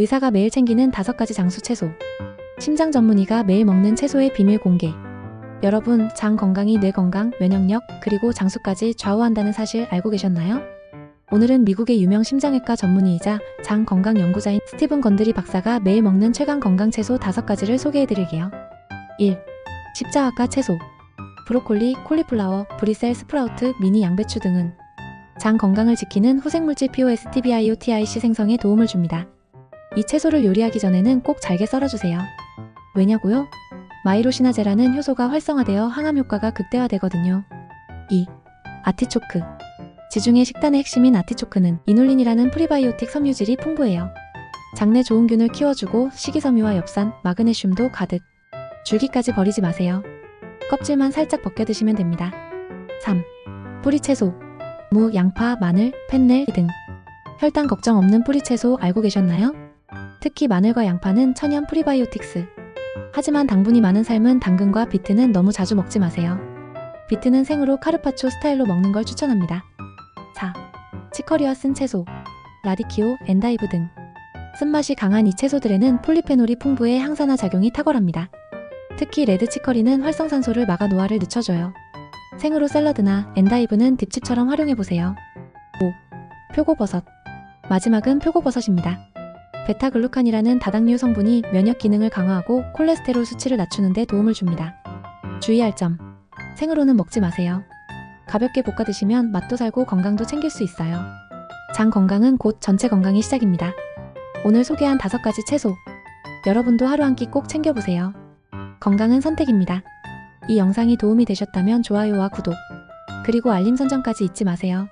의사가 매일 챙기는 다섯 가지 장수 채소. 심장 전문의가 매일 먹는 채소의 비밀 공개. 여러분, 장 건강이 뇌 건강, 면역력, 그리고 장수까지 좌우한다는 사실 알고 계셨나요? 오늘은 미국의 유명 심장외과 전문의이자 장 건강 연구자인 스티븐 건드리 박사가 매일 먹는 최강 건강 채소 다섯 가지를 소개해 드릴게요. 1. 십자화과 채소. 브로콜리, 콜리플라워, 브리셀 스프라우트, 미니 양배추 등은 장 건강을 지키는 후생물질 POSTBIOTIC 생성에 도움을 줍니다. 이 채소를 요리하기 전에는 꼭 잘게 썰어주세요. 왜냐고요? 마이로시나제라는 효소가 활성화되어 항암 효과가 극대화되거든요. 2. 아티초크. 지중해 식단의 핵심인 아티초크는 이눌린이라는 프리바이오틱 섬유질이 풍부해요. 장내 좋은균을 키워주고 식이섬유와 엽산, 마그네슘도 가득. 줄기까지 버리지 마세요. 껍질만 살짝 벗겨 드시면 됩니다. 3. 뿌리채소. 무, 양파, 마늘, 펜넬 등. 혈당 걱정 없는 뿌리채소 알고 계셨나요? 특히 마늘과 양파는 천연 프리바이오틱스. 하지만 당분이 많은 삶은 당근과 비트는 너무 자주 먹지 마세요. 비트는 생으로 카르파초 스타일로 먹는 걸 추천합니다. 4. 치커리와 쓴 채소. 라디키오, 엔다이브 등. 쓴맛이 강한 이 채소들에는 폴리페놀이 풍부해 항산화 작용이 탁월합니다. 특히 레드 치커리는 활성산소를 막아 노화를 늦춰줘요. 생으로 샐러드나 엔다이브는 딥칩처럼 활용해보세요. 5. 표고버섯. 마지막은 표고버섯입니다. 베타글루칸이라는 다당류 성분이 면역 기능을 강화하고 콜레스테롤 수치를 낮추는 데 도움을 줍니다. 주의할 점. 생으로는 먹지 마세요. 가볍게 볶아 드시면 맛도 살고 건강도 챙길 수 있어요. 장 건강은 곧 전체 건강의 시작입니다. 오늘 소개한 다섯 가지 채소. 여러분도 하루 한 끼 꼭 챙겨보세요. 건강은 선택입니다. 이 영상이 도움이 되셨다면 좋아요와 구독, 그리고 알림 설정까지 잊지 마세요.